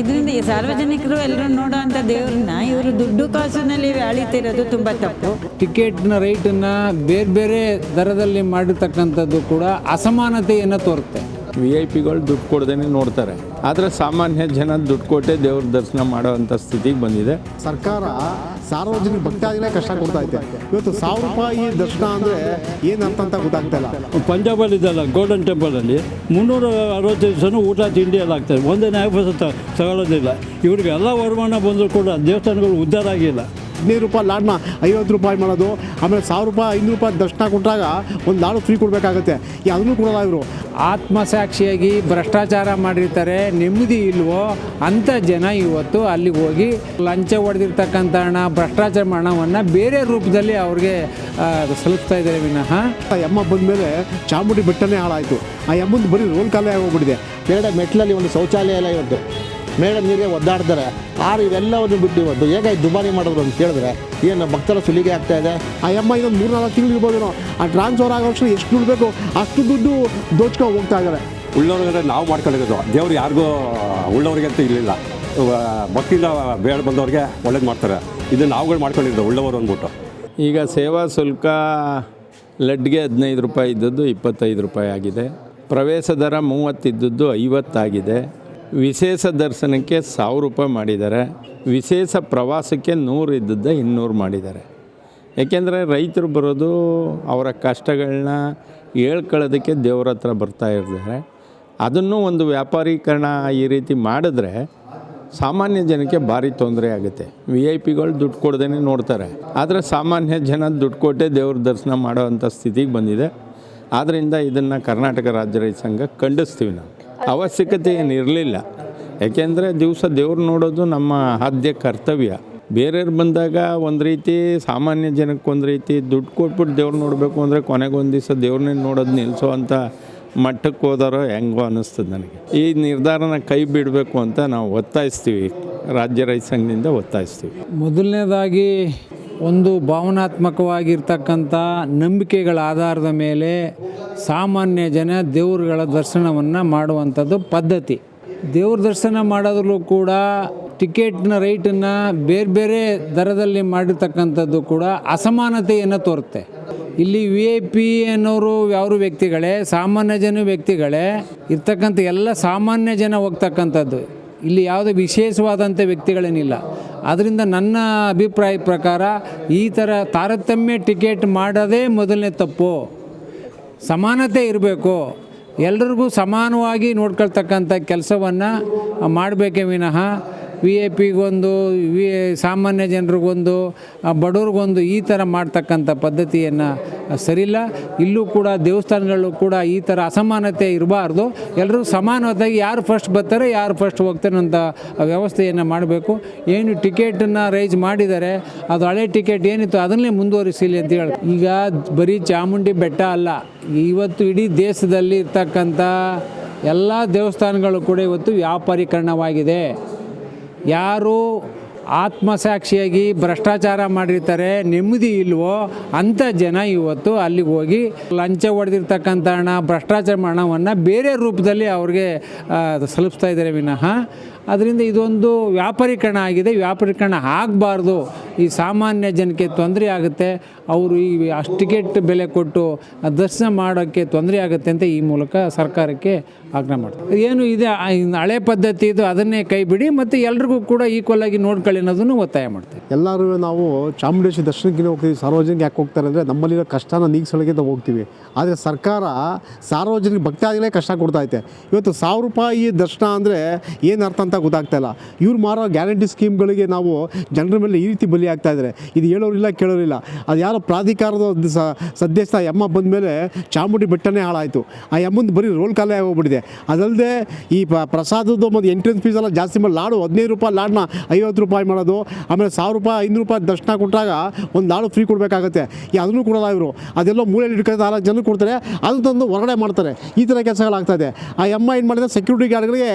ಇದರಿಂದ ಈ ಸಾರ್ವಜನಿಕರು ಎಲ್ಲರೂ ನೋಡುವಂಥ ದೇವ್ರನ್ನ, ಇವರು ದುಡ್ಡು ಕಾಸಿನಲ್ಲಿ ಅಳಿತಿರೋದು ತುಂಬ ತಪ್ಪು. ಟಿಕೆಟ್ನ, ರೇಟನ್ನು ಬೇರೆ ಬೇರೆ ದರದಲ್ಲಿ ಮಾಡಿರ್ತಕ್ಕಂಥದ್ದು ಕೂಡ ಅಸಮಾನತೆಯನ್ನು ತೋರುತ್ತೆ. ವಿ ಐ ಪಿಗಳು ದುಡ್ಡು ಕೊಡ್ದೇನೆ ನೋಡ್ತಾರೆ. ಆದರೆ ಸಾಮಾನ್ಯ ಜನ ದುಡ್ಡು ಕೊಟ್ಟೆ ದೇವ್ರ ದರ್ಶನ ಮಾಡೋವಂಥ ಸ್ಥಿತಿಗೆ ಬಂದಿದೆ. ಸರ್ಕಾರ ಸಾರ್ವಜನಿಕ ಭಕ್ತಾದಿಗಳೇ ಕಷ್ಟ ಕೊಡ್ತಾ ಇದೆ. ಇವತ್ತು ಸಾವಿರ ರೂಪಾಯಿ ದರ್ಶನ ಅಂದರೆ ಏನಂತ ಅಂತ ಗೊತ್ತಾಗ್ತಾ ಇಲ್ಲ. ಪಂಜಾಬಲ್ಲಿ ಇದೆಲ್ಲ ಗೋಲ್ಡನ್ ಟೆಂಪಲಲ್ಲಿ ಮುನ್ನೂರ ಅರವತ್ತೈದು ಜನ ಊಟ ತಿಂಡಿ ಎಲ್ಲ ಆಗ್ತದೆ. ಒಂದೇ ನ್ಯಾಯ ತಗೊಳ್ಳೋದಿಲ್ಲ ಇವ್ರಿಗೆಲ್ಲ ವರಮಾನ ಬಂದರೂ ಕೂಡ ದೇವಸ್ಥಾನಗಳು ಉದ್ಧಾರ ಆಗಿಲ್ಲ. ಹದಿನೈದು ರೂಪಾಯಿ ಲಾಡ್ನ ಐವತ್ತು ರೂಪಾಯಿ ಮಾಡೋದು ಆಮೇಲೆ ಸಾವಿರ ರೂಪಾಯಿ ಐನೂರು ರೂಪಾಯಿ ದರ್ಶನ ಕೊಟ್ಟಾಗ ಒಂದು ಲಾಡು ಫ್ರೀ ಕೊಡಬೇಕಾಗತ್ತೆ. ಅದನ್ನು ಕೊಡೋಲ್ಲ ಇವರು. ಆತ್ಮಸಾಕ್ಷಿಯಾಗಿ ಭ್ರಷ್ಟಾಚಾರ ಮಾಡಿರ್ತಾರೆ ನೆಮ್ಮದಿ ಇಲ್ವೋ ಅಂಥ ಜನ ಇವತ್ತು ಅಲ್ಲಿಗೆ ಹೋಗಿ ಲಂಚ ಹೊಡೆದಿರ್ತಕ್ಕಂಥ ಹಣ ಭ್ರಷ್ಟಾಚಾರ ಹಣವನ್ನು ಬೇರೆ ರೂಪದಲ್ಲಿ ಅವ್ರಿಗೆ ಸಲುಪ್ತಾ ಸಲ್ಲಿಸ್ತಾ ಇದ್ದಾರೆ ವಿನಃ. ಆ ಯಮ್ಮ ಬಂದಮೇಲೆ ಚಾಮುಂಡಿ ಬೆಟ್ಟನೇ ಹಾಳಾಯಿತು. ಆ ಯಮ್ಮಂದು ಬರೀ ರೋಲ್ ಕಾಲೇ ಆಗೋಗ್ಬಿಟ್ಟಿದೆ. ಬೇರೆ ಮೆಟ್ಲಲ್ಲಿ ಒಂದು ಶೌಚಾಲಯ ಎಲ್ಲ ಇವತ್ತು ಮೇಡ ನೀರಿಗೆ ಒದ್ದಾಡ್ತಾರೆ. ಆರು ಇವೆಲ್ಲವನ್ನು ಬಿಟ್ಟು ಇವತ್ತು ಹೇಗೆ ದುಬಾರಿ ಮಾಡೋದು ಅಂತ ಕೇಳಿದ್ರೆ ಏನು ಭಕ್ತರ ಸುಲಿಗೆ ಆಗ್ತಾ ಇದೆ? ಆ ಅಮ್ಮ ಇನ್ನೊಂದು ಮೂರು ನಾಲ್ಕು ತಿಂಗಳು ಇರ್ಬೋದು ಆ ಟ್ರಾನ್ಸ್ಫರ್ ಆಗೋ ಎಷ್ಟು ದುಡ್ಡು ಬೇಕು? ಅಷ್ಟು ದುಡ್ಡು ದೋಚ್ಕೊಂಡು ಹೋಗ್ತಾ ಇದ್ದಾರೆ. ಉಳ್ಳವ್ರಿಗೆ ನಾವು ಮಾಡ್ಕೊಂಡಿರೋದು. ದೇವ್ರು ಯಾರಿಗೂ ಉಳ್ಳವ್ರಿಗೆ ಅಂತ ಇರಲಿಲ್ಲ. ಭಕ್ತಿಯಿಂದ ಬೇಡ ಬಂದವ್ರಿಗೆ ಒಳ್ಳೇದು ಮಾಡ್ತಾರೆ. ಇದು ನಾವುಗಳು ಮಾಡ್ಕೊಂಡಿರೋದು ಉಳ್ಳವರು ಅಂದ್ಬಿಟ್ಟು. ಈಗ ಸೇವಾ ಶುಲ್ಕ ಲಡ್ಗೆ ಹದಿನೈದು ರೂಪಾಯಿ ಇದ್ದದ್ದು ಇಪ್ಪತ್ತೈದು ರೂಪಾಯಿ ಆಗಿದೆ. ಪ್ರವೇಶ ದರ ಮೂವತ್ತಿದ್ದದ್ದು ಐವತ್ತಾಗಿದೆ ವಿಶೇಷ ದರ್ಶನಕ್ಕೆ ಸಾವಿರ ರೂಪಾಯಿ ಮಾಡಿದ್ದಾರೆ. ವಿಶೇಷ ಪ್ರವಾಸಕ್ಕೆ ನೂರು ಇದ್ದದ್ದು ಇನ್ನೂರು ಮಾಡಿದ್ದಾರೆ. ಏಕೆಂದರೆ ರೈತರು ಬರೋದು ಅವರ ಕಷ್ಟಗಳನ್ನ ಹೇಳ್ಕೊಳ್ಳೋದಕ್ಕೆ ದೇವ್ರ ಹತ್ರ ಬರ್ತಾ ಇರ್ತಾರೆ. ಅದನ್ನು ಒಂದು ವ್ಯಾಪಾರೀಕರಣ ಈ ರೀತಿ ಮಾಡಿದ್ರೆ ಸಾಮಾನ್ಯ ಜನಕ್ಕೆ ಭಾರಿ ತೊಂದರೆ ಆಗುತ್ತೆ. ವಿ ಐ ಪಿಗಳು ದುಡ್ಡು ಕೊಡ್ದೇ ನೋಡ್ತಾರೆ. ಆದರೆ ಸಾಮಾನ್ಯ ಜನ ದುಡ್ಡು ಕೊಟ್ಟೆ ದೇವ್ರ ದರ್ಶನ ಮಾಡೋವಂಥ ಸ್ಥಿತಿಗೆ ಬಂದಿದೆ. ಆದ್ದರಿಂದ ಇದನ್ನು ಕರ್ನಾಟಕ ರಾಜ್ಯ ರೈತ ಸಂಘ ಖಂಡಿಸ್ತೀವಿ ನಾವು. ಅವಶ್ಯಕತೆ ಏನಿರಲಿಲ್ಲ ಯಾಕೆಂದರೆ ದಿವಸ ದೇವ್ರು ನೋಡೋದು ನಮ್ಮ ಆದ್ಯ ಕರ್ತವ್ಯ. ಬೇರೆಯವ್ರು ಬಂದಾಗ ಒಂದು ರೀತಿ ಸಾಮಾನ್ಯ ಜನಕ್ಕೆ ಒಂದು ರೀತಿ ದುಡ್ಡು ಕೊಟ್ಬಿಟ್ಟು ದೇವ್ರು ನೋಡಬೇಕು ಅಂದರೆ ಕೊನೆಗೊಂದು ದಿವಸ ದೇವ್ರನ್ನೇ ನೋಡೋದು ನಿಲ್ಲಿಸೋ ಅಂತ ಮಟ್ಟಕ್ಕೆ ಹೋದಾರೋ ಹೆಂಗೋ ಅನ್ನಿಸ್ತದೆ ನನಗೆ. ಈ ನಿರ್ಧಾರನ ಕೈ ಬಿಡಬೇಕು ಅಂತ ನಾವು ಒತ್ತಾಯಿಸ್ತೀವಿ. ರಾಜ್ಯ ರೈತ ಸಂಘದಿಂದ ಒತ್ತಾಯಿಸ್ತೀವಿ. ಮೊದಲನೇದಾಗಿ ಒಂದು ಭಾವನಾತ್ಮಕವಾಗಿರ್ತಕ್ಕಂಥ ನಂಬಿಕೆಗಳ ಆಧಾರದ ಮೇಲೆ ಸಾಮಾನ್ಯ ಜನ ದೇವರುಗಳ ದರ್ಶನವನ್ನು ಮಾಡುವಂಥದ್ದು ಪದ್ಧತಿ. ದೇವ್ರ ದರ್ಶನ ಮಾಡೋದ್ರಲ್ಲೂ ಕೂಡ ಟಿಕೆಟ್ನ ರೇಟನ್ನು ಬೇರೆ ಬೇರೆ ದರದಲ್ಲಿ ಮಾಡಿರ್ತಕ್ಕಂಥದ್ದು ಕೂಡ ಅಸಮಾನತೆಯನ್ನು ತೋರುತ್ತೆ. ಇಲ್ಲಿ ವಿ ಐ ಪಿ ಅನ್ನೋರು ಯಾವ ವ್ಯಕ್ತಿಗಳೇ, ಸಾಮಾನ್ಯ ಜನ ವ್ಯಕ್ತಿಗಳೇ ಇರ್ತಕ್ಕಂಥ ಎಲ್ಲ ಸಾಮಾನ್ಯ ಜನ ಹೋಗ್ತಕ್ಕಂಥದ್ದು. ಇಲ್ಲಿ ಯಾವುದೇ ವಿಶೇಷವಾದಂಥ ವ್ಯಕ್ತಿಗಳೇನಿಲ್ಲ. ಅದರಿಂದ ನನ್ನ ಅಭಿಪ್ರಾಯ ಪ್ರಕಾರ ಈ ಥರ ತಾರತಮ್ಯ ಟಿಕೆಟ್ ಮಾಡೋದೇ ಮೊದಲನೇ ತಪ್ಪು. ಸಮಾನತೆ ಇರಬೇಕು. ಎಲ್ರಿಗೂ ಸಮಾನವಾಗಿ ನೋಡ್ಕೊಳ್ತಕ್ಕಂಥ ಕೆಲಸವನ್ನು ಮಾಡಬೇಕೇ ವಿನಃ ವಿ ಎ ಪಿಗೊಂದು ವಿ ಸಾಮಾನ್ಯ ಜನರಿಗೊಂದು ಬಡವ್ರಿಗೊಂದು ಈ ಥರ ಮಾಡ್ತಕ್ಕಂಥ ಪದ್ಧತಿಯನ್ನು ಸರಿಯಿಲ್ಲ. ಇಲ್ಲೂ ಕೂಡ ದೇವಸ್ಥಾನಗಳು ಕೂಡ ಈ ಥರ ಅಸಮಾನತೆ ಇರಬಾರ್ದು. ಎಲ್ಲರೂ ಸಮಾನವಾಗಿ ಯಾರು ಫಸ್ಟ್ ಬರ್ತಾರೆ, ಯಾರು ಫಸ್ಟ್ ಹೋಗ್ತಾರೆ ಅಂತ ವ್ಯವಸ್ಥೆಯನ್ನು ಮಾಡಬೇಕು. ಏನು ಟಿಕೆಟನ್ನು ರೈಸ್ ಮಾಡಿದ್ದಾರೆ ಅದು ಹಳೆ ಟಿಕೆಟ್ ಏನಿತ್ತು ಅದನ್ನೇ ಮುಂದುವರಿಸಲಿ ಅಂತ ಹೇಳಿ ಈಗ ಬರೀ ಚಾಮುಂಡಿ ಬೆಟ್ಟ ಅಲ್ಲ, ಇವತ್ತು ಇಡೀ ದೇಶದಲ್ಲಿ ಇರ್ತಕ್ಕಂಥ ಎಲ್ಲ ದೇವಸ್ಥಾನಗಳು ಕೂಡ ಇವತ್ತು ವ್ಯಾಪಾರೀಕರಣವಾಗಿದೆ. ಯಾರು ಆತ್ಮಸಾಕ್ಷಿಯಾಗಿ ಭ್ರಷ್ಟಾಚಾರ ಮಾಡಿರ್ತಾರೆ ನೆಮ್ಮದಿ ಇಲ್ವೋ ಅಂಥ ಜನ ಇವತ್ತು ಅಲ್ಲಿಗೆ ಹೋಗಿ ಲಂಚ ಹೊಡೆದಿರ್ತಕ್ಕಂಥ ಹಣ, ಭ್ರಷ್ಟಾಚಾರ ಹಣವನ್ನು ಬೇರೆ ರೂಪದಲ್ಲಿ ಅವ್ರಿಗೆ ಸಲ್ಲಿಸ್ತಾ ಇದ್ದಾರೆ ವಿನಃ. ಅದರಿಂದ ಇದೊಂದು ವ್ಯಾಪಾರೀಕರಣ ಆಗಿದೆ. ವ್ಯಾಪಾರೀಕರಣ ಆಗಬಾರ್ದು. ಈ ಸಾಮಾನ್ಯ ಜನಕ್ಕೆ ತೊಂದರೆ ಆಗುತ್ತೆ. ಅವರು ಈ ಅಷ್ಟು ಬೆಲೆ ಕೊಟ್ಟು ದರ್ಶನ ಮಾಡೋಕ್ಕೆ ತೊಂದರೆ ಆಗುತ್ತೆ ಅಂತ ಈ ಮೂಲಕ ಸರ್ಕಾರಕ್ಕೆ ಆಗ್ರಹ ಮಾಡ್ತಾರೆ. ಏನು ಇದೆ ಹಳೆ ಪದ್ಧತಿ ಇದು, ಅದನ್ನೇ ಕೈ ಬಿಡಿ ಮತ್ತು ಎಲ್ರಿಗೂ ಕೂಡ ಈಕ್ವಲ್ ಆಗಿ ನೋಡ್ಕೊಳ್ಳಿ ಅನ್ನೋದನ್ನು ಒತ್ತಾಯ ಮಾಡ್ತೀವಿ. ಎಲ್ಲರೂ ನಾವು ಚಾಮುಂಡೇಶ್ವರಿ ದರ್ಶನಕ್ಕೆ ಹೋಗ್ತೀವಿ. ಸಾರ್ವಜನಿಕ ಯಾಕೆ ಹೋಗ್ತಾರೆ ಅಂದರೆ ನಮ್ಮಲ್ಲಿರೋ ಕಷ್ಟನ ಅಂತ ಹೋಗ್ತೀವಿ. ಆದರೆ ಸರ್ಕಾರ ಸಾರ್ವಜನಿಕ ಭಕ್ತಾದಿಗಳೇ ಕಷ್ಟ ಕೊಡ್ತಾ ಐತೆ. ಇವತ್ತು ಸಾವಿರ ರೂಪಾಯಿ ದರ್ಶನ ಅಂದರೆ ಏನು ಅರ್ಥ ಅಂತ ಗೊತ್ತಾಗ್ತಾ ಇಲ್ಲ. ಇವ್ರು ಮಾರೋ ಗ್ಯಾರಂಟಿ ಸ್ಕೀಮ್ಗಳಿಗೆ ನಾವು ಜನರ ಮೇಲೆ ಈ ರೀತಿ ಬಲಿ ಆಗ್ತಾ ಇದ್ದಾರೆ ಇದು ಹೇಳೋರಿಲ್ಲ, ಕೇಳೋರಿಲ್ಲ. ಅದು ಯಾರೋ ಪ್ರಾಧಿಕಾರದ ಸದಸ್ಯ ಎಮ್ಮ ಬಂದ ಮೇಲೆ ಚಾಮುಂಡಿ ಬೆಟ್ಟನೇ ಹಾಳಾಯಿತು. ಆ ಎಮ್ಮಂದು ಬರೀ ರೋಲ್ ಕಾಲೇ ಆಗೋಗ್ಬಿಟ್ಟಿದೆ ಅದಲ್ಲದೆ ಈ ಪ್ರಸಾದದ ಮತ್ತು ಎಂಟ್ರೆನ್ಸ್ ಫೀಸ್ ಎಲ್ಲ ಜಾಸ್ತಿ ಮಾಡಿ, ಲಾಡು ಹದಿನೈದು ರೂಪಾಯಿ, ಲಾಡ್ನ ಐವತ್ತು ರೂಪಾಯಿ ಮಾಡೋದು, ಆಮೇಲೆ ಸಾವಿರ ರೂಪಾಯಿ, ಐನೂರು ರೂಪಾಯಿ ದರ್ಶನ ಕೊಟ್ಟಾಗ ಒಂದು ಲಾಡು ಫ್ರೀ ಕೊಡಬೇಕಾಗತ್ತೆ. ಈ ಅದನ್ನು ಕೊಡಲ್ಲ ಇವರು. ಅದೆಲ್ಲ ಮೂಲೆಯಲ್ಲಿ ಇಟ್ಕೊಂಡು ನಾಲ್ಕು ಜನ ಕೊಡ್ತಾರೆ. ಅದು ತಂದು ಹೊರಗಡೆ ಮಾಡ್ತಾರೆ. ಈ ಥರ ಕೆಲಸಗಳಾಗ್ತದೆ ಆ ಎಮ್ಮ ಏನು ಮಾಡಿದ್ರೆ ಸೆಕ್ಯೂರಿಟಿ ಗಾರ್ಡ್ಗಳಿಗೆ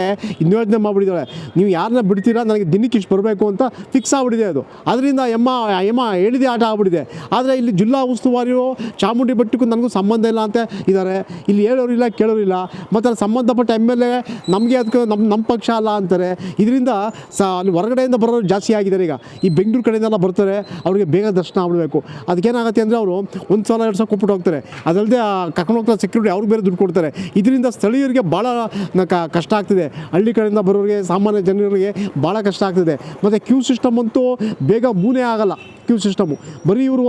ನಿವೇದನೆ ಮಾಡಿಬಿಟ್ಟಿದ್ದಾಳೆ. ನೀವು ಯಾರನ್ನ ಬಿಡ್ತೀರಾ? ನನಗೆ ದಿನಕ್ಕೆ ಇಷ್ಟು ಬರಬೇಕು ಅಂತ ಫಿಕ್ಸ್ ಆಗ್ಬಿಟ್ಟಿದೆ ಅದು. ಅದರಿಂದ ಎಮ್ಮ ಎಮ್ಮ ಹೇಳಿದೆ ಆಟ ಆಗ್ಬಿಟ್ಟಿದೆ. ಆದರೆ ಇಲ್ಲಿ ಜಿಲ್ಲಾ ಉಸ್ತುವಾರಿಯೋ, ಚಾಮುಂಡಿ ಬೆಟ್ಟಕ್ಕೂ ನನಗೂ ಸಂಬಂಧ ಇಲ್ಲ ಅಂತ ಇದ್ದಾರೆ. ಇಲ್ಲಿ ಹೇಳೋರಿಲ್ಲ ಕೇಳೋರಿಲ್ಲ ಮತ್ತು ಅಲ್ಲಿ ಸಂಬಂಧಪಟ್ಟ ಎಂ ಎಲ್ ಎ ನಮಗೆ ಅದಕ್ಕೆ ನಮ್ಮ ನಮ್ಮ ಪಕ್ಷ ಅಲ್ಲ ಅಂತಾರೆ. ಇದರಿಂದ ಸ, ಅಲ್ಲಿ ಹೊರಗಡೆಯಿಂದ ಬರೋರು ಜಾಸ್ತಿ ಆಗಿದ್ದಾರೆ ಈಗ. ಈ ಬೆಂಗಳೂರು ಕಡೆಯಿಂದೆಲ್ಲ ಬರ್ತಾರೆ, ಅವರಿಗೆ ಬೇಗ ದರ್ಶನ ಆಗ್ಬಿಡಬೇಕು. ಅದಕ್ಕೇನಾಗುತ್ತೆ ಅಂದರೆ ಅವರು ಒಂದು ಸಲ, ಎರಡು ಸಲ ಕೊಟ್ಬಿಟ್ಟು ಹೋಗ್ತಾರೆ. ಅದಲ್ಲದೆ ಕರ್ಕೊಂಡು ಹೋಗ್ತಾರೆ ಸೆಕ್ಯೂರಿಟಿ ಅವ್ರಿಗೆ ಬೇರೆ ದುಡ್ಡು ಕೊಡ್ತಾರೆ. ಇದರಿಂದ ಸ್ಥಳೀಯರಿಗೆ ಭಾಳ ಕಷ್ಟ ಆಗ್ತಿದೆ. ಹಳ್ಳಿ ಕಡೆಯಿಂದ ಬರೋರಿಗೆ ಜನರಿಗೆ ಭಾಳ ಕಷ್ಟ ಆಗ್ತಿದೆ. ಮತ್ತು ಕ್ಯೂ ಸಿಸ್ಟಮ್ ಅಂತೂ ಬೇಗ ಮೂನೇ ಆಗಲ್ಲ. ಕ್ಯೂ ಸಿಸ್ಟಮು ಬರೀ ಇವರು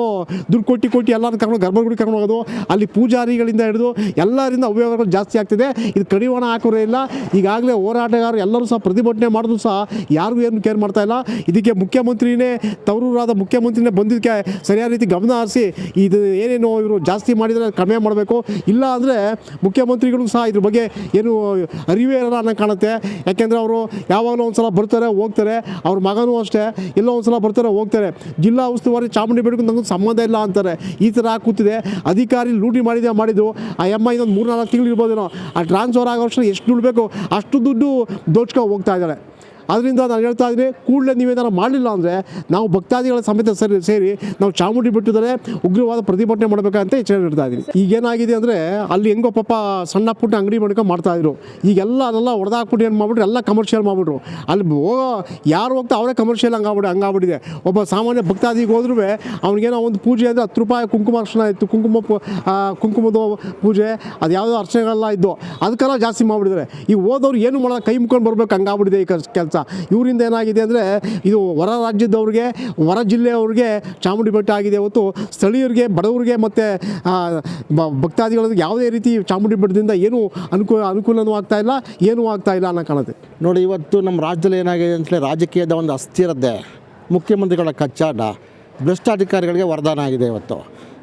ದುಡ್ಡು ಕೊಟ್ಟು ಕೊಟ್ಟು ಎಲ್ಲರೂ ಕರ್ಕೊಂಡು ಗರ್ಭಗುಡಿ ಕರ್ಕೊಂಡು ಹೋಗೋದು, ಅಲ್ಲಿ ಪೂಜಾರಿಗಳಿಂದ ಹಿಡಿದು ಎಲ್ಲರಿಂದ ಉಪಯೋಗಗಳು ಜಾಸ್ತಿ ಆಗ್ತಿದೆ. ಇದು ಕಡಿವಾಣ ಹಾಕೋರೇ ಇಲ್ಲ. ಈಗಾಗಲೇ ಹೋರಾಟಗಾರರು ಎಲ್ಲರೂ ಸಹ ಪ್ರತಿಭಟನೆ ಮಾಡಿದ್ರು ಸಹ ಯಾರಿಗೂ ಏನು ಕೇರ್ ಮಾಡ್ತಾ ಇಲ್ಲ. ಇದಕ್ಕೆ ಮುಖ್ಯಮಂತ್ರಿನೇ, ತವರೂರಾದ ಮುಖ್ಯಮಂತ್ರಿನೇ ಬಂದಿದ್ದಕ್ಕೆ ಸರಿಯಾದ ರೀತಿ ಗಮನ ಹರಿಸಿ, ಇದು ಏನೇನು ಇವರು ಜಾಸ್ತಿ ಮಾಡಿದರೆ ಕಡಿಮೆ ಮಾಡಬೇಕು. ಇಲ್ಲ ಅಂದರೆ ಮುಖ್ಯಮಂತ್ರಿಗಳು ಸಹ ಇದ್ರ ಬಗ್ಗೆ ಏನು ಅರಿವೇ ಇರಲ್ಲ ಅನ್ನೋ ಕಾಣುತ್ತೆ. ಯಾಕೆಂದರೆ ಅವರು ಯಾವಾಗಲೂ ಒಂದು ಸಲ ಬರ್ತಾರೆ, ಹೋಗ್ತಾರೆ. ಅವ್ರ ಮಗನೂ ಅಷ್ಟೇ, ಎಲ್ಲೋ ಒಂದು ಸಲ ಬರ್ತಾರೆ, ಹೋಗ್ತಾರೆ. ಜಿಲ್ಲಾ ಉಸ್ತುವಾರಿ ಚಾಮುಂಡಿ ಬೆಟ್ಟಕ್ಕೂ ನಮಗೂ ಸಂಬಂಧ ಇಲ್ಲ ಅಂತಾರೆ. ಈ ಥರ ಕೂತಿದೆ. ಅಧಿಕಾರಿ ಲೂಟಿ ಮಾಡಿದೆ, ಮಾಡಿದ್ದು. ಆ ಎಮ್ಮ ಇನ್ನೊಂದು ಮೂರು ನಾಲ್ಕು ತಿಂಗಳು ಇರ್ಬೋದೇನೋ ಆ ಟ್ರಾನ್ಸ್ಫರ್ ಆಗೋ ಎಷ್ಟು ದುಡ್ಡು ಬೇಕು? ಅಷ್ಟು ದುಡ್ಡು ದೋಚ್ಕೊ ಹೋಗ್ತಾ ಇದ್ದಾಳೆ. ಅದರಿಂದ ನಾನು ಹೇಳ್ತಾ ಇದ್ದೀನಿ, ಕೂಡಲೇ ನೀವೇನಾರು ಮಾಡಲಿಲ್ಲ ಅಂದರೆ ನಾವು ಭಕ್ತಾದಿಗಳ ಸಮೇತ ಸರಿ, ಸೇರಿ ನಾವು ಚಾಮುಂಡಿ ಬೆಟ್ಟದರೆ ಉಗ್ರವಾದ ಪ್ರತಿಭಟನೆ ಮಾಡಬೇಕಂತ ಎಚ್ಚರ ನೀಡ್ತಾ ಇದ್ದೀನಿ. ಈಗೇನಾಗಿದೆ ಅಂದರೆ ಅಲ್ಲಿ ಹೆಂಗೋ ಪಾಪ ಸಣ್ಣ ಪುಟ್ಟ ಅಂಗಡಿ ಮಾಡ್ಕೊಂಡು ಮಾಡ್ತಾಯಿದ್ರು ಈಗೆಲ್ಲ ಅದೆಲ್ಲ ಹೊಡೆದಾಕ್ಬಿಟ್ಟು ಏನು ಮಾಡ್ಬಿಟ್ರು? ಎಲ್ಲ ಕಮರ್ಷಿಯಲ್ ಮಾಡಿಬಿಟ್ರು. ಅಲ್ಲಿ ಹೋಗೋ, ಯಾರು ಹೋಗ್ತಾ ಅವರೇ ಕಮರ್ಷಿಯಲ್ ಹಂಗಾಗ್ಬಿಡಿ, ಹಂಗಾಗ್ಬಿಟ್ಟಿದೆ. ಒಬ್ಬ ಸಾಮಾನ್ಯ ಭಕ್ತಾದಿಗೆ ಹೋದ್ರೂ ಅವ್ನಿಗೇನೋ ಒಂದು ಪೂಜೆ ಅಂದರೆ ಹತ್ತು ರೂಪಾಯಿ ಕುಂಕುಮ ಅರ್ಶನ ಇತ್ತು, ಕುಂಕುಮ ಕುಂಕುಮದ ಪೂಜೆ, ಅದು ಯಾವುದೋ ಅರ್ಚನೆಗಳೆಲ್ಲ ಇದ್ದು, ಅದಕ್ಕೆಲ್ಲ ಜಾಸ್ತಿ ಮಾಡಿಬಿಟ್ಟಿದ್ದಾರೆ. ಈ ಹೋದವ್ರು ಏನು ಮಾಡೋದು? ಕೈ ಮುಕ್ಕೊಂಡು ಬರಬೇಕು, ಹಂಗಾಗ್ಬಿಟ್ಟಿದೆ ಈ ಕೆಲಸ. ಇವರಿಂದ ಏನಾಗಿದೆ ಅಂದರೆ ಇದು ಹೊರ ರಾಜ್ಯದವ್ರಿಗೆ, ಹೊರ ಜಿಲ್ಲೆಯವ್ರಿಗೆ ಚಾಮುಂಡಿ ಬೆಟ್ಟ ಆಗಿದೆ ಹೊತ್ತು ಸ್ಥಳೀಯರಿಗೆ, ಬಡವರಿಗೆ ಮತ್ತು ಭಕ್ತಾದಿಗಳಿಗೆ ಯಾವುದೇ ರೀತಿ ಚಾಮುಂಡಿ ಬೆಟ್ಟದಿಂದ ಏನೂ ಅನುಕೂಲ ಅನುಕೂಲನೂ ಆಗ್ತಾ ಇಲ್ಲ, ಏನೂ ಆಗ್ತಾ ಇಲ್ಲ ಅನ್ನೋ ಕಾಣುತ್ತೆ. ನೋಡಿ, ಇವತ್ತು ನಮ್ಮ ರಾಜ್ಯದಲ್ಲಿ ಏನಾಗಿದೆ ಅಂತಲೇ ರಾಜಕೀಯದ ಒಂದು ಅಸ್ಥಿರತೆ, ಮುಖ್ಯಮಂತ್ರಿಗಳ ಕಚ್ಚಾಟ, ಭ್ರಷ್ಟಾಧಿಕಾರಿಗಳಿಗೆ ವರದಾನ ಆಗಿದೆ ಇವತ್ತು.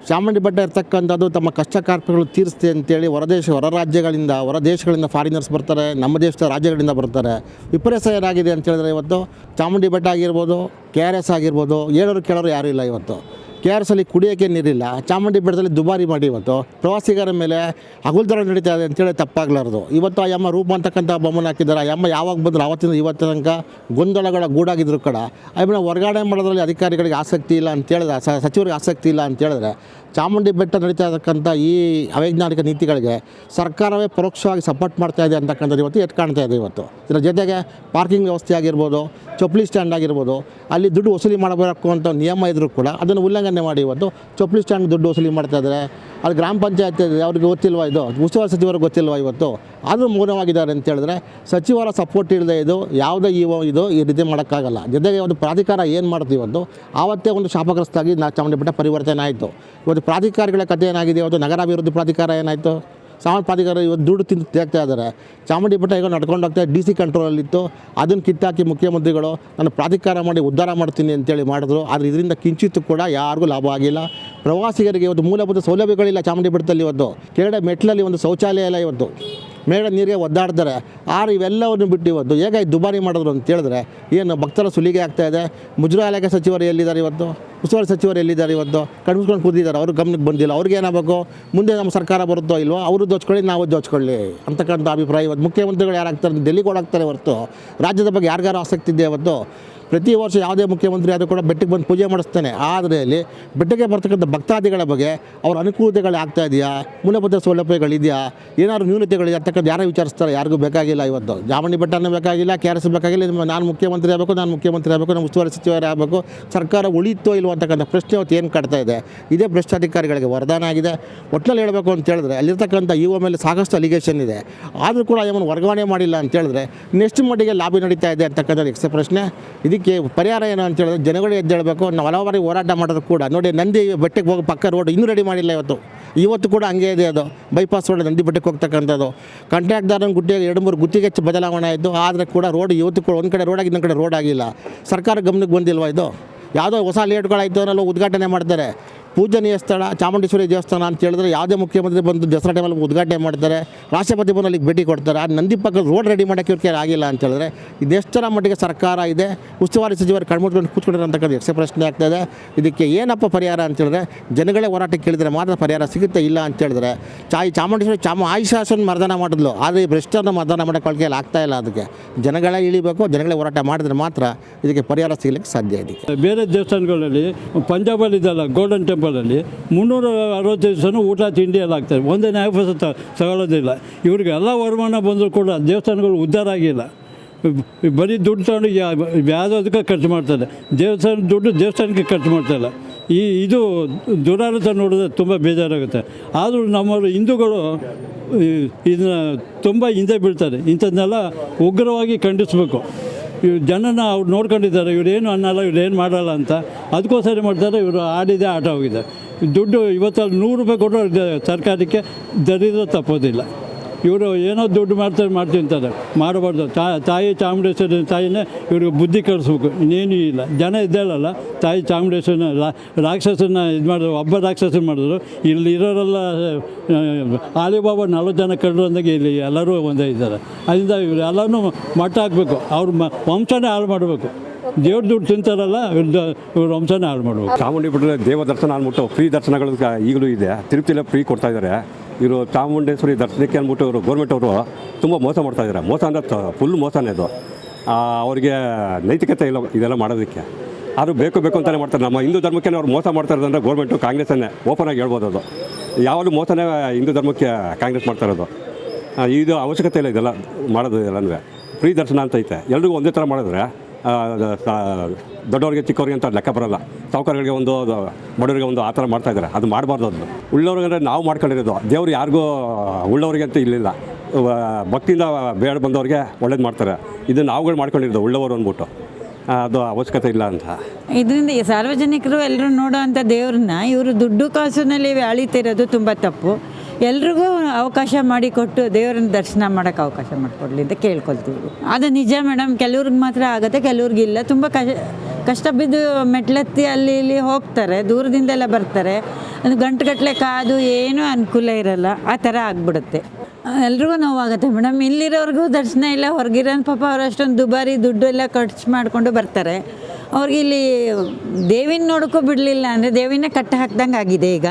ಚಾಮುಂಡಿ ಬೆಟ್ಟ ಇರ್ತಕ್ಕಂಥದ್ದು ತಮ್ಮ ಕಷ್ಟ ಕಾರ್ಪಗಳು ತೀರಿಸ್ತೆ ಅಂತೇಳಿ ಹೊರದೇಶ ಹೊರ ರಾಜ್ಯಗಳಿಂದ, ಹೊರ ದೇಶಗಳಿಂದ ಫಾರಿನರ್ಸ್ ಬರ್ತಾರೆ, ನಮ್ಮ ದೇಶದ ರಾಜ್ಯಗಳಿಂದ ಬರ್ತಾರೆ. ವಿಪರ್ಯಾಸ ಏನಾಗಿದೆ ಅಂತೇಳಿದ್ರೆ ಇವತ್ತು ಚಾಮುಂಡಿ ಬೆಟ್ಟ ಆಗಿರ್ಬೋದು ಕೆ ಆರ್ ಎಸ್ ಆಗಿರ್ಬೋದು ಹೇಳೋರು ಕೇಳೋರು ಯಾರೂ ಇಲ್ಲ ಇವತ್ತು. ಕೆ ಆರ್ ಎಸ್ ಅಲ್ಲಿ ಕುಡಿಯೋಕ್ಕೆ ನೀರಿಲ್ಲ. ಚಾಮುಂಡಿ ಬೆಟ್ಟದಲ್ಲಿ ದುಬಾರಿ ಮಾಡಿ ಇವತ್ತು. ಪ್ರವಾಸಿಗರ ಮೇಲೆ ಹಗುಲ್ದರ ನಡೀತಾ ಇದೆ ಅಂತೇಳಿ ತಪ್ಪಾಗ್ಲಾರ್ದು. ಇವತ್ತು ಆ ಯಮ್ಮ ರೂಪ ಅಂತಕ್ಕಂಥ ಬೊಮ್ಮನ ಹಾಕಿದ್ದಾರೆ. ಆ ಯಮ್ಮ ಯಾವಾಗ ಬಂದ್ರು ಅವತ್ತಿಂದ ಇವತ್ತು ತನಕ ಗೊಂದಲಗಳ ಗೂಡಾಗಿದ್ರು ಕಡ. ಆಮೇಲೆ ವರ್ಗಾವಣೆ ಮಾಡೋದ್ರಲ್ಲಿ ಅಧಿಕಾರಿಗಳಿಗೆ ಆಸಕ್ತಿ ಇಲ್ಲ ಅಂತ ಹೇಳಿದ್ರೆ ಸಚಿವರಿಗೆ ಆಸಕ್ತಿ ಇಲ್ಲ ಅಂತ ಹೇಳಿದ್ರೆ, ಚಾಮುಂಡಿ ಬೆಟ್ಟ ನಡೀತಾ ಇರತಕ್ಕಂಥ ಈ ಅವೈಜ್ಞಾನಿಕ ನೀತಿಗಳಿಗೆ ಸರ್ಕಾರವೇ ಪರೋಕ್ಷವಾಗಿ ಸಪೋರ್ಟ್ ಮಾಡ್ತಾ ಇದೆ ಅಂತಕ್ಕಂಥದ್ದು ಇವತ್ತು ಎತ್ ಕಾಣ್ತಾ ಇದೆ ಇವತ್ತು. ಇದರ ಜೊತೆಗೆ ಪಾರ್ಕಿಂಗ್ ವ್ಯವಸ್ಥೆ ಆಗಿರ್ಬೋದು ಚೊಪ್ಲಿ ಸ್ಟ್ಯಾಂಡ್ ಆಗಿರ್ಬೋದು, ಅಲ್ಲಿ ದುಡ್ಡು ವಸೂಲಿ ಮಾಡಬೇಕು ಅಂತ ನಿಯಮ ಇದ್ರೂ ಕೂಡ ಅದನ್ನು ಉಲ್ಲಂಘನೆ ಮಾಡಿ ಇವತ್ತು. ಚೊಪ್ಲಿ ಸ್ಟ್ಯಾಂಡ್ ದುಡ್ಡು ವಸೂಲಿ ಮಾಡ್ತಾ ಇದ್ದಾರೆ. ಅಲ್ಲಿ ಗ್ರಾಮ ಪಂಚಾಯತ್ ಅವ್ರಿಗೆ ಗೊತ್ತಿಲ್ವಾ ಇದು? ಉಸ್ತುವಾರಿ ಸಚಿವರಿಗೆ ಗೊತ್ತಿಲ್ವಾ ಇವತ್ತು? ಆದರೂ ಮೌನವಾಗಿದ್ದಾರೆ ಅಂತ ಹೇಳಿದ್ರೆ ಸಚಿವರ ಸಪೋರ್ಟ್ ಇಲ್ಲದೆ ಇದು, ಯಾವುದೇ ಈ ಇದು ಈ ರೀತಿ ಮಾಡೋಕ್ಕಾಗಲ್ಲ. ಜೊತೆಗೆ ಒಂದು ಪ್ರಾಧಿಕಾರ ಏನು ಮಾಡ್ತೀವಿ ಇವತ್ತು? ಆವತ್ತೇ ಒಂದು ಶಾಪಗ್ರಸ್ತಾಗಿ ನಾ ಚಾಮುಂಡಿ ಬೆಟ್ಟ ಪರಿವರ್ತನೆ ಆಯಿತು. ಇವತ್ತು ಪ್ರಾಧಿಕಾರಿಗಳ ಕಥೆ ಏನಾಗಿದೆ? ಇವತ್ತು ನಗರಾಭಿವೃದ್ಧಿ ಪ್ರಾಧಿಕಾರ ಏನಾಯಿತು? ಸಾಮಾನ್ಯ ಪ್ರಾಧಿಕಾರ ಇವತ್ತು ದುಡ್ಡು ತಿಂದು ತೇಗ್ತಾ ಇದ್ದಾರೆ. ಚಾಮುಂಡಿ ಬೆಟ್ಟ ಈಗ ನಡ್ಕೊಂಡು ಹೋಗ್ತಾ ಡಿ ಸಿ ಕಂಟ್ರೋಲಲ್ಲಿತ್ತು. ಅದನ್ನು ಕಿತ್ತಾಕಿ ಮುಖ್ಯಮಂತ್ರಿಗಳು ನಾನು ಪ್ರಾಧಿಕಾರ ಮಾಡಿ ಉದ್ಧಾರ ಮಾಡ್ತೀನಿ ಅಂತೇಳಿ ಮಾಡಿದ್ರು. ಆದರೆ ಇದರಿಂದ ಕಿಂಚಿತ್ತು ಕೂಡ ಯಾರಿಗೂ ಲಾಭ ಆಗಿಲ್ಲ. ಪ್ರವಾಸಿಗರಿಗೆ ಇವತ್ತು ಮೂಲಭೂತ ಸೌಲಭ್ಯಗಳಿಲ್ಲ ಚಾಮುಂಡಿ ಬೆಟ್ಟದಲ್ಲಿ ಇವತ್ತು. ಕೆಳಗಡೆ ಮೆಟ್ಲಲ್ಲಿ ಒಂದು ಶೌಚಾಲಯ ಇಲ್ಲ ಇವತ್ತು. ಮೇಡ ನೀರಿಗೆ ಒದ್ದಾಡ್ತಾರೆ. ಆರು ಇವೆಲ್ಲವನ್ನು ಬಿಟ್ಟು ಇವತ್ತು ಹೇಗೆ ದುಬಾರಿ ಮಾಡಿದ್ರು ಅಂತ ಹೇಳಿದ್ರೆ ಏನು ಭಕ್ತರ ಸುಲಿಗೆ ಆಗ್ತಾ ಇದೆ? ಮುಜರಾಯಿ ಇಲಾಖೆ ಸಚಿವರು ಎಲ್ಲಿದ್ದಾರೆ ಇವತ್ತು? ಉಸ್ತುವಾರಿ ಸಚಿವರು ಎಲ್ಲಿದ್ದಾರೆ ಇವತ್ತು? ಕಣ್ಮಿಸ್ಕೊಂಡು ಕೂತಿದ್ದಾರೆ. ಅವ್ರ ಗಮನಕ್ಕೆ ಬಂದಿಲ್ಲ. ಅವ್ರಿಗೆ ಏನಾಗಬೇಕು? ಮುಂದೆ ನಮ್ಮ ಸರ್ಕಾರ ಬರುತ್ತೋ ಇಲ್ವೋ? ಅವರು ದೋಚ್ಕೊಳ್ಳಿ, ನಾವು ದೋಚ್ಕೊಳ್ಳಿ ಅಂತಕ್ಕಂಥ ಅಭಿಪ್ರಾಯ ಇವತ್ತು ಮುಖ್ಯಮಂತ್ರಿಗಳು ಯಾರಾಗ್ತಾರೆ ಡೆಲ್ಲಿಗೆ ಓಡಾಗ್ತಾರೆ ಹೊರತು. ರಾಜ್ಯದ ಬಗ್ಗೆ ಯಾರಿಗಾರು ಆಸಕ್ತಿ ಇದೆ ಇವತ್ತು? ಪ್ರತಿ ವರ್ಷ ಯಾವುದೇ ಮುಖ್ಯಮಂತ್ರಿ ಆದರೂ ಕೂಡ ಬೆಟ್ಟಕ್ಕೆ ಬಂದು ಪೂಜೆ ಮಾಡಿಸ್ತಾನೆ. ಆದರೆ ಅಲ್ಲಿ ಬೆಟ್ಟಕ್ಕೆ ಬರ್ತಕ್ಕಂಥ ಭಕ್ತಾದಿಗಳ ಬಗ್ಗೆ ಅವ್ರ ಅನುಕೂಲತೆಗಳು ಆಗ್ತಾ ಇದೆಯಾ? ಮೂಲಭೂತ ಸೌಲಭ್ಯಗಳಿದೆಯಾ ಏನಾದ್ರು ನ್ಯೂನತೆಗಳಿದೆ ಅಂತಕ್ಕಂಥ ಯಾರೇ ವಿಚಾರಿಸ್ತಾರೆ, ಯಾರಿಗೂ ಬೇಕಾಗಿಲ್ಲ ಇವತ್ತು. ಜಾಮಣಿ ಬೆಟ್ಟನೂ ಬೇಕಾಗಿಲ್ಲ, ಕೆ ಆರ್ ಎಸ್ ಬೇಕಾಗಿಲ್ಲ. ನಾನು ಮುಖ್ಯಮಂತ್ರಿ ಆಗಬೇಕು, ನಾನು ಮುಖ್ಯಮಂತ್ರಿ ಆಗಬೇಕು ನಮ್ಮ ಉಸ್ತುವಾರಿ ಸಚಿವರೇ ಆಗಬೇಕು. ಸರ್ಕಾರ ಉಳಿಯುತ್ತೋ ಇಲ್ಲವೋ ಅಂತಕ್ಕಂಥ ಪ್ರಶ್ನೆ ಅವತ್ತು ಏನು ಕಾಡ್ತಾ ಇದೆ? ಇದೇ ಭ್ರಷ್ಟಾಧಿಕಾರಿಗಳಿಗೆ ವರದಾನ ಆಗಿದೆ. ಒಟ್ಟಿನಲ್ಲಿ ಹೇಳಬೇಕು ಅಂತ ಹೇಳಿದ್ರೆ, ಅಲ್ಲಿರ್ತಕ್ಕಂಥ ಯುವ ಮೇಲೆ ಸಾಕಷ್ಟು ಅಲಿಗೇಷನ್ ಇದೆ. ಆದರೂ ಕೂಡ ಇವನು ವರ್ಗಾವಣೆ ಮಾಡಿಲ್ಲ ಅಂತ ಹೇಳಿದ್ರೆ ನೆಕ್ಸ್ಟ್ ಮಟ್ಟಿಗೆ ಲಾಬಿ ನಡೀತಾ ಇದೆ ಅಂತಕ್ಕಂಥ ಪ್ರಶ್ನೆ. ಇದಕ್ಕೆ ಪರಿಹಾರ ಏನು ಅಂತ ಹೇಳಿದ್ರೆ ಜನಗಳು ಎದ್ದೇಳಬೇಕು ನಾವು ಹಲವಾರು ಹೋರಾಟ ಮಾಡೋದು ಕೂಡ. ನೋಡಿ, ನಂದಿ ಬೆಟ್ಟಕ್ಕೆ ಹೋಗಿ ಪಕ್ಕ ರೋಡ್ ಇನ್ನೂ ರೆಡಿ ಮಾಡಿಲ್ಲ ಇವತ್ತು. ಇವತ್ತು ಕೂಡ ಹಂಗೆ ಇದೆ ಅದು. ಬೈಪಾಸ್ ರೋಡ್ ನಂದಿ ಬೆಟ್ಟಕ್ಕೆ ಹೋಗ್ತಕ್ಕಂಥದ್ದು. ಕಾಂಟ್ರಾಕ್ಟ್ದಾರನ ಗುಟ್ಟಿಗೆ ಎರಡು ಮೂರು ಗುತ್ತಿಗೆ ಬದಲಾವಣೆ ಆಯಿತು. ಆದರೆ ಕೂಡ ರೋಡ್ ಇವತ್ತು ಕೂಡ ಒಂದು ಕಡೆ ರೋಡ್ ಆಗಿ ಕಡೆ ರೋಡ್ ಆಗಿಲ್ಲ. ಸರ್ಕಾರ ಗಮನಕ್ಕೆ ಬಂದಿಲ್ವ ಇದು? ಯಾವುದೋ ಹೊಸ ಲೇಟ್ಗಳಾಯಿತು ಅನ್ನೋ ಉದ್ಘಾಟನೆ ಮಾಡ್ತಾರೆ. ಪೂಜನೀಯ ಸ್ಥಳ, ಚಾಮುಂಡೇಶ್ವರಿ ದೇವಸ್ಥಾನ ಅಂತ ಹೇಳಿದ್ರೆ ಯಾವುದೇ ಮುಖ್ಯಮಂತ್ರಿ ಬಂದು ದಸರಾ ಟೈಮಲ್ಲಿ ಉದ್ಘಾಟನೆ ಮಾಡ್ತಾರೆ, ರಾಷ್ಟ್ರಪತಿ ಬಂದು ಅಲ್ಲಿಗೆ ಭೇಟಿ ಕೊಡ್ತಾರೆ. ಆ ನಂದಿ ಪಕ್ಕ ರೋಡ್ ರೆಡಿ ಮಾಡೋಕ್ಕೆ ಇವ್ರಿಗೆ ಆಗಿಲ್ಲ ಅಂತ ಹೇಳಿದ್ರೆ ಇದೆಷ್ಟರ ಮಟ್ಟಿಗೆ ಸರ್ಕಾರ ಇದೆ, ಉಸ್ತುವಾರಿ ಸಚಿವರು ಕಣ್ಮುಟ್ಕೊಂಡು ಕೂತ್ಕೊಂಡಿರೋ ಅಂತಕ್ಕಂಥ ಯಕ್ಷ ಪ್ರಶ್ನೆ ಆಗ್ತಾಯಿದೆ ಇದಕ್ಕೆ ಏನಪ್ಪ ಪರಿಹಾರ ಅಂತ ಹೇಳಿದ್ರೆ ಜನಗಳೇ ಹೋರಾಟ ಕೇಳಿದರೆ ಮಾತ್ರ ಪರಿಹಾರ ಸಿಗುತ್ತೆ, ಇಲ್ಲ ಅಂತ ಹೇಳಿದ್ರೆ ಚಾಯಿ ಚಾಮುಂಡೇಶ್ವರಿ ಚಾಮ ಆಯುಷಾಸನ ಮರ್ದನ ಮಾಡಿದ್ಲು, ಆದರೆ ಈ ಭ್ರಷ್ಟರನ್ನ ಮರ್ದನ ಮಾಡೋ ಕೈಯಲ್ಲಿ ಆಗ್ತಾ ಇಲ್ಲ ಅದಕ್ಕೆ. ಜನಗಳೇ ಇಳಿಬೇಕು, ಜನಗಳೇ ಹೋರಾಟ ಮಾಡಿದ್ರೆ ಮಾತ್ರ ಇದಕ್ಕೆ ಪರಿಹಾರ ಸಿಗಲಿಕ್ಕೆ ಸಾಧ್ಯ ಇದಕ್ಕೆ ಬೇರೆ ದೇವಸ್ಥಾನಗಳಲ್ಲಿ ಪಂಜಾಬಲ್ಲಿ ಇದೆಲ್ಲ ಗೋಲ್ಡನ್ ಟೆಂಪಲಲ್ಲಿ ಮುನ್ನೂರ ಅರವತ್ತೈದು ದಿವಸನೂ ಊಟ, ತಿಂಡಿ ಎಲ್ಲ ಆಗ್ತದೆ. ಒಂದೇ ನ್ಯಾಯಪಸ ತಗೊಳ್ಳೋದಿಲ್ಲ. ಇವ್ರಿಗೆಲ್ಲ ವರಮಾನ ಬಂದರೂ ಕೂಡ ದೇವಸ್ಥಾನಗಳು ಉದ್ಧಾರ ಆಗಿಲ್ಲ. ಬರೀ ದುಡ್ಡು ತಗೊಂಡು ಯಾವುದಕ್ಕೆ ಖರ್ಚು ಮಾಡ್ತಾರೆ. ದೇವಸ್ಥಾನ ದುಡ್ಡು ದೇವಸ್ಥಾನಕ್ಕೆ ಖರ್ಚು ಮಾಡ್ತಾಯಿಲ್ಲ ಈ ಇದು ದುರಾಡಳಿತ ನೋಡಿದ್ರೆ ತುಂಬ ಬೇಜಾರಾಗುತ್ತೆ. ಆದರೂ ನಮ್ಮವರು ಹಿಂದೂಗಳು ಇದನ್ನ ತುಂಬ ಹಿಂದೆ ಬೀಳ್ತಾರೆ. ಇಂಥದ್ದನ್ನೆಲ್ಲ ಉಗ್ರವಾಗಿ ಖಂಡಿಸಬೇಕು. ಇವ್ರು ಜನನ ಅವ್ರು ನೋಡ್ಕೊಂಡಿದ್ದಾರೆ, ಇವ್ರು ಏನು ಅನ್ನಲ್ಲ, ಇವ್ರು ಏನು ಮಾಡಲ್ಲ ಅಂತ. ಅದಕ್ಕೋಸ್ಕರ ಮಾಡ್ತಾರೆ, ಇವರು ಆಡಿದೆ ಆಟ ಹೋಗಿದೆ. ದುಡ್ಡು ಇವತ್ತಲ್ಲಿ ನೂರು ರೂಪಾಯಿ ಕೊಟ್ಟರು ಸರ್ಕಾರಕ್ಕೆ, ದರಿದ್ರ ತಪ್ಪೋದಿಲ್ಲ. ಇವರು ಏನೋ ದುಡ್ಡು ಮಾಡ್ತಾರೆ ಮಾಡ್ತಿಂತಾರೆ ಮಾಡಬಾರ್ದು. ತಾಯಿ ಚಾಮುಂಡೇಶ್ವರಿ ತಾಯಿನೇ ಇವ್ರಿಗೆ ಬುದ್ಧಿ ಕಳಿಸ್ಬೇಕು ಇನ್ನೇನು ಇಲ್ಲ. ಜನ ಇದ್ದೇಳಲ್ಲ ತಾಯಿ ಚಾಮುಂಡೇಶ್ವರಿನ ರಾಕ್ಷಸನ ಇದು ಮಾಡಿದ್ರು, ಒಬ್ಬ ರಾಕ್ಷಸನ ಮಾಡಿದ್ರು. ಇಲ್ಲಿ ಇರೋರೆಲ್ಲ ಆಲಿಬಾಬಾ ನಲ್ವತ್ತು ಜನ ಕಂಡ್ರು ಅಂದಾಗ ಇಲ್ಲಿ ಎಲ್ಲರೂ ಒಂದೇ ಇದ್ದಾರೆ. ಅದರಿಂದ ಇವ್ರು ಎಲ್ಲನೂ ಮಟ್ಟ ಹಾಕಬೇಕು. ಅವ್ರ ಮ, ವಂಶನೇ ಹಾಳು ಮಾಡಬೇಕು. ದೇವ್ರ ದುಡ್ಡು ತಿಂತಾರಲ್ಲ ಇವ್ರ ವಂಶನೇ ಹಾಳು ಮಾಡಬೇಕು. ಚಾಮುಂಡಿ ಬೆಟ್ಟದ ದೇವ ದರ್ಶನ ಅಂದ್ಬಿಟ್ಟು ಫ್ರೀ ದರ್ಶನಗಳು ಈಗಲೂ ಇದೆ. ತಿರುಪತಿಲ್ಲ ಫ್ರೀ ಕೊಡ್ತಾ ಇದ್ದಾರೆ. ಇವರು ಚಾಮುಂಡೇಶ್ವರಿ ದರ್ಶನಕ್ಕೆ ಅಂದ್ಬಿಟ್ಟು ಇವರು ಗೌರ್ಮೆಂಟ್ ಅವರು ತುಂಬ ಮೋಸ ಮಾಡ್ತಾ ಇದ್ದಾರೆ. ಮೋಸ ಅಂದರೆ ಫುಲ್ ಮೋಸನೇ ಅದು. ಅವರಿಗೆ ನೈತಿಕತೆ ಇಲ್ಲ, ಇದೆಲ್ಲ ಮಾಡೋದಕ್ಕೆ. ಆದರೂ ಬೇಕು ಬೇಕು ಅಂತಲೇ ಮಾಡ್ತಾರೆ. ನಮ್ಮ ಹಿಂದೂ ಧರ್ಮಕ್ಕೆ ಅವ್ರು ಮೋಸ ಮಾಡ್ತಾ ಇರೋದಂದ್ರೆ ಗೌರ್ಮೆಂಟು ಕಾಂಗ್ರೆಸ್ಸನ್ನೇ ಓಪನ್ ಆಗಿ ಹೇಳ್ಬೋದು ಅದು. ಯಾವಾಗಲೂ ಮೋಸನೇ ಹಿಂದೂ ಧರ್ಮಕ್ಕೆ ಕಾಂಗ್ರೆಸ್ ಮಾಡ್ತಾ ಇರೋದು ಇದು ಅವಶ್ಯಕತೆ ಇಲ್ಲ ಇದೆಲ್ಲ ಮಾಡೋದು ಇದೆಲ್ಲ ಫ್ರೀ ದರ್ಶನ ಅಂತ ಐತೆ. ಎಲ್ರಿಗೂ ಒಂದೇ ಥರ ಮಾಡಿದ್ರೆ ದೊಡ್ಡವ್ರಿಗೆ ಚಿಕ್ಕವ್ರಿಗೆ ಅಂತ ಲೆಕ್ಕ ಬರಲ್ಲ. ಸಾವುಕಾರಗಳಿಗೆ ಒಂದು, ಅದು ಬಡವರಿಗೆ ಒಂದು ಆ ಥರ ಮಾಡ್ತಾ ಇದ್ದಾರೆ. ಅದು ಮಾಡಬಾರ್ದು ಅದನ್ನು ಉಳ್ಳವ್ರಿಗೆ ಅಂದರೆ ನಾವು ಮಾಡ್ಕೊಂಡಿರೋದು. ದೇವರು ಯಾರಿಗೂ ಉಳ್ಳವರಿಗೆ ಅಂತ ಇಲ್ಲಿಲ್ಲ. ಭಕ್ತಿಯಿಂದ ಬೇಡ ಬಂದವ್ರಿಗೆ ಒಳ್ಳೇದು ಮಾಡ್ತಾರೆ. ಇದು ನಾವುಗಳು ಮಾಡ್ಕೊಂಡಿರೋದು, ಉಳ್ಳವರು ಅಂದ್ಬಿಟ್ಟು. ಅದು ಅವಶ್ಯಕತೆ ಇಲ್ಲ ಅಂತ. ಇದರಿಂದ ಸಾರ್ವಜನಿಕರು ಎಲ್ಲರೂ ನೋಡೋವಂಥ ದೇವ್ರನ್ನ, ಇವರು ದುಡ್ಡು ಕಾಸಿನಲ್ಲಿ ಅಳಿತಿರೋದು ತುಂಬ ತಪ್ಪು. ಎಲ್ರಿಗೂ ಅವಕಾಶ ಮಾಡಿಕೊಟ್ಟು ದೇವ್ರನ್ನ ದರ್ಶನ ಮಾಡೋಕ್ಕೆ ಅವಕಾಶ ಮಾಡಿಕೊಡ್ಲಿ ಅಂತ ಕೇಳ್ಕೊಳ್ತೀವಿ. ಅದು ನಿಜ ಮೇಡಮ್. ಕೆಲವ್ರಿಗೆ ಮಾತ್ರ ಆಗುತ್ತೆ ಕೆಲವ್ರಿಗಿಲ್ಲ ತುಂಬ ಕಷ್ಟ ಕಷ್ಟ ಬಿದ್ದು ಮೆಟ್ಲೆತ್ತಿ ಅಲ್ಲಿ ಇಲ್ಲಿ ಹೋಗ್ತಾರೆ, ದೂರದಿಂದೆಲ್ಲ ಬರ್ತಾರೆ. ಅದು ಗಂಟುಗಟ್ಟಲೆ ಕಾದು ಏನೂ ಅನುಕೂಲ ಇರಲ್ಲ, ಆ ಥರ ಆಗ್ಬಿಡುತ್ತೆ. ಎಲ್ರಿಗೂ ನೋವಾಗುತ್ತೆ ಮೇಡಮ್. ಇಲ್ಲಿರೋರ್ಗೂ ದರ್ಶನ ಇಲ್ಲ ಹೊರಗಿರೋ ಪಾಪ ಅವ್ರು ಅಷ್ಟೊಂದು ದುಬಾರಿ ದುಡ್ಡು ಎಲ್ಲ ಖರ್ಚು ಮಾಡಿಕೊಂಡು ಬರ್ತಾರೆ. ಅವ್ರಿಗೆ ಇಲ್ಲಿ ದೇವಿನ ನೋಡೋಕ್ಕೂ ಬಿಡಲಿಲ್ಲ ಅಂದರೆ ದೇವಿನ ಕಟ್ಟ ಹಾಕ್ದಂಗೆ ಆಗಿದೆ ಈಗ.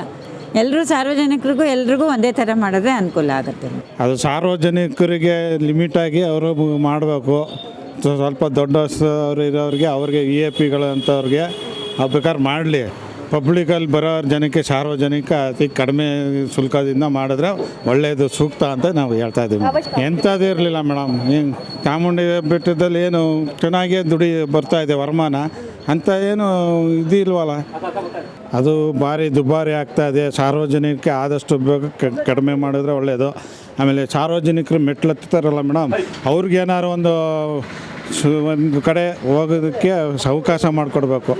ಎಲ್ಲರೂ ಸಾರ್ವಜನಿಕರಿಗೂ ಎಲ್ರಿಗೂ ಒಂದೇ ಥರ ಮಾಡಿದ್ರೆ ಅನುಕೂಲ ಆಗುತ್ತೆ. ಅದು ಸಾರ್ವಜನಿಕರಿಗೆ ಲಿಮಿಟಾಗಿ ಅವರು ಮಾಡಬೇಕು. ಸ್ವಲ್ಪ ದೊಡ್ಡ ಅವ್ರು ಇರೋರಿಗೆ, ಅವ್ರಿಗೆ ಇ ಎ ಪಿಗಳಂಥವ್ರಿಗೆ ಅವ್ರು ಬೇಕಾದ್ರೆ ಮಾಡಲಿ. ಪಬ್ಲಿಕಲ್ಲಿ ಬರೋ ಜನಕ್ಕೆ, ಸಾರ್ವಜನಿಕ ಅತಿ ಕಡಿಮೆ ಶುಲ್ಕದಿಂದ ಮಾಡಿದ್ರೆ ಒಳ್ಳೆಯದು ಸೂಕ್ತ ಅಂತ ನಾವು ಹೇಳ್ತಾ ಇದ್ದೀವಿ. ಎಂಥದ್ದು ಇರಲಿಲ್ಲ ಮೇಡಮ್. ಹಿಂಗೆ ಚಾಮುಂಡಿ ಬೆಟ್ಟದಲ್ಲಿ ಏನು ಚೆನ್ನಾಗೇ ದುಡಿ ಬರ್ತಾ ಇದೆ ವರಮಾನ, ಅಂತ ಏನು ಇದು ಇಲ್ವಲ್ಲ? ಅದು ಭಾರಿ ದುಬಾರಿ ಆಗ್ತಾ ಇದೆ. ಸಾರ್ವಜನಿಕಕ್ಕೆ ಆದಷ್ಟು ಬೇಗ ಕಡಿಮೆ ಮಾಡಿದ್ರೆ ಒಳ್ಳೆಯದು ಆಮೇಲೆ ಸಾರ್ವಜನಿಕರು ಮೆಟ್ಲು ಹತ್ತಾರಲ್ಲ ಮೇಡಮ್, ಅವ್ರಿಗೇನಾದ್ರು ಒಂದು ಸು- ಒಂದು ಕಡೆ ಹೋಗೋದಕ್ಕೆ ಅವಕಾಶ ಮಾಡಿಕೊಡ್ಬೇಕು.